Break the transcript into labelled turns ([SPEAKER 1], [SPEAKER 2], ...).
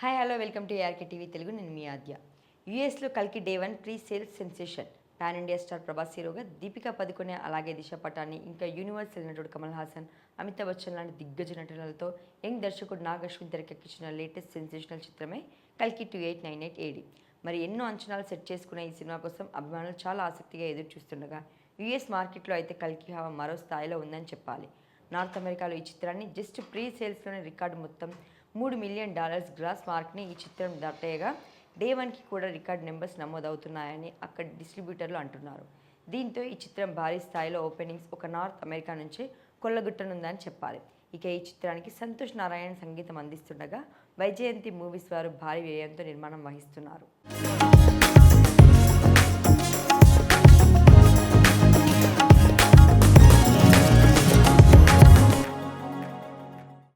[SPEAKER 1] Hi hello welcome to ARK TV Telugu నేను మీ ఆద్య. యూఎస్లో కల్కి day one pre sales sensation pan India star Prabhas హీరోగా దీపికా పదుకొనే అలాగే దిశ పటాని ఇంకా యూనివర్సల్ నటుడు కమల్ హాసన్ అమితాబ్ బచ్చన్ లాంటి దిగ్గజ నటులతో యంగ్ దర్శకుడు నాగ్ అశ్విన్ తెరకెక్కించిన లేటెస్ట్ సెన్సేషనల్ చిత్రమే కల్కి two eight nine eight AD మరి ఎన్నో అంచనాలు సెట్ చేసుకున్న ఈ సినిమా కోసం అభిమానులు చాలా ఆసక్తిగా ఎదురు చూస్తుండగా యూఎస్ మార్కెట్లో అయితే కల్కి హవా మరో స్థాయిలో ఉందని చెప్పాలి. నార్త్ అమెరికాలో ఈ చిత్రాన్ని జస్ట్ ప్రీ సేల్స్లోనే రికార్డు మొత్తం మూడు మిలియన్ డాలర్స్ గ్రాస్ మార్క్ని ఈ చిత్రం దాటేయగా డే వన్కి కూడా రికార్డ్ నెంబర్స్ నమోదవుతున్నాయని అక్కడ డిస్ట్రిబ్యూటర్లు అంటున్నారు. దీంతో ఈ చిత్రం భారీ స్థాయిలో ఓపెనింగ్స్ ఒక నార్త్ అమెరికా నుంచే కొల్లగుట్టనుందని చెప్పాలి. ఇక ఈ చిత్రానికి సంతోష్ నారాయణ సంగీతం అందిస్తుండగా వైజయంతి మూవీస్ వారు భారీ వ్యయంతో నిర్మాణం వహిస్తున్నారు.